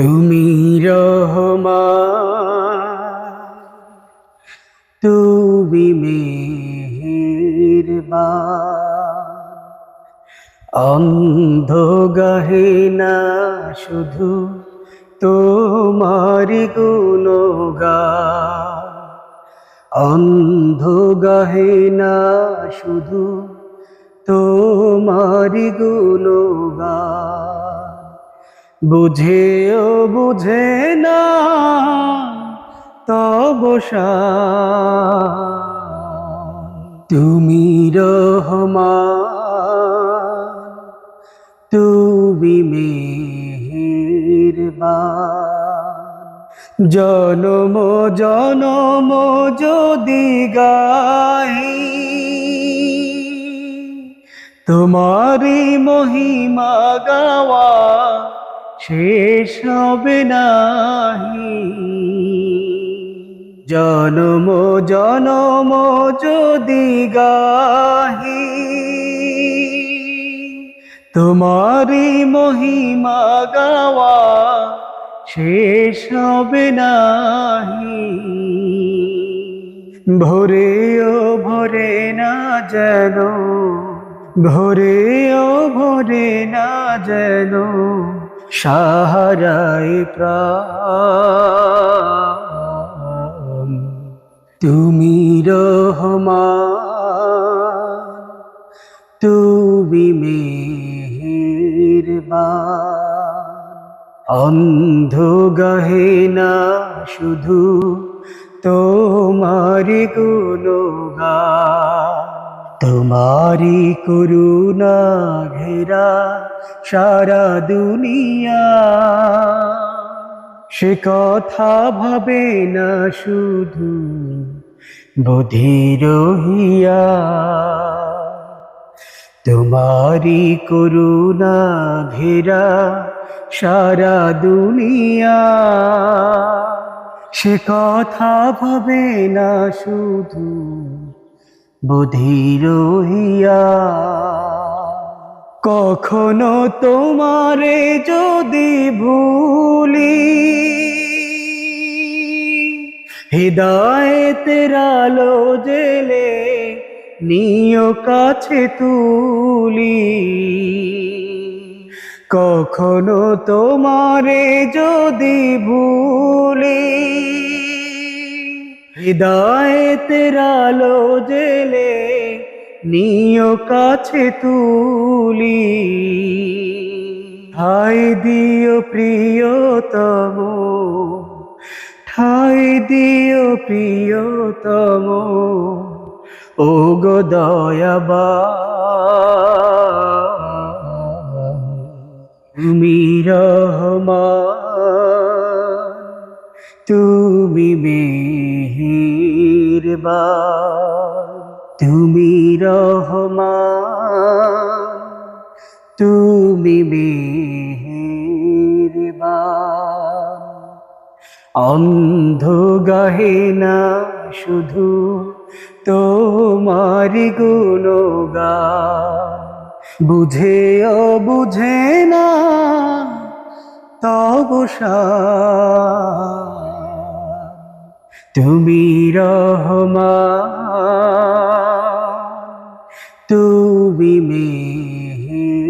তুমি রহমা তুমি মেহেরবান। অন্ধ গাহে শুধু তোমারি গুণগান অন্ধ গাহে শুধু তোমারি গুণগান। বুঝেও বুঝে না, তব তুমি রহমান, তুমি মেহেরবান। জনম জনম যদি গাই তোমারি মহিমা গাওয়া শেষ হবে নাহি। জনম জনম যদি গাহি তোমারি মহিমা গাওয়া শেষ হবে নাহি। ভোরেও ভরে না যেন, ভোরেও ভরে না যেন সাহারায় প্রাণ। তুমি রহমান তুমি মেহেরবান। অন্ধ গাহে না শুধু তোমারি গুণগান তোমারি করুণা ঘেরা সারা দুনিয়া। সে কথা ভাবে না শুধু বুধির হিয়া তোমারি করুণা ঘেরা সারা দুনিয়া। সে কথা ভাবে না শুধু বুধির হিয়া কখনো তোমারে যদি ভুলি হৃদয়েতের জেলে নিয় কাছে তুলি। কখনো তোমারে যদি ভুলি হৃদয়েতের আলো জেলে নিয় কাছে তুলি। ঠাই দিও প্রিয়তম, ঠাই দিও প্রিয়তম। ও গো দয়াবা তুমি রহমান, তুমি মেহেরবান তুমি রহমান, তুমি মেহেরবান। অন্ধ গাহে না শুধু তোমারি গুণগান। বুঝে ও বুঝে না তব তুমি রহমান তুমি মেহেরবান।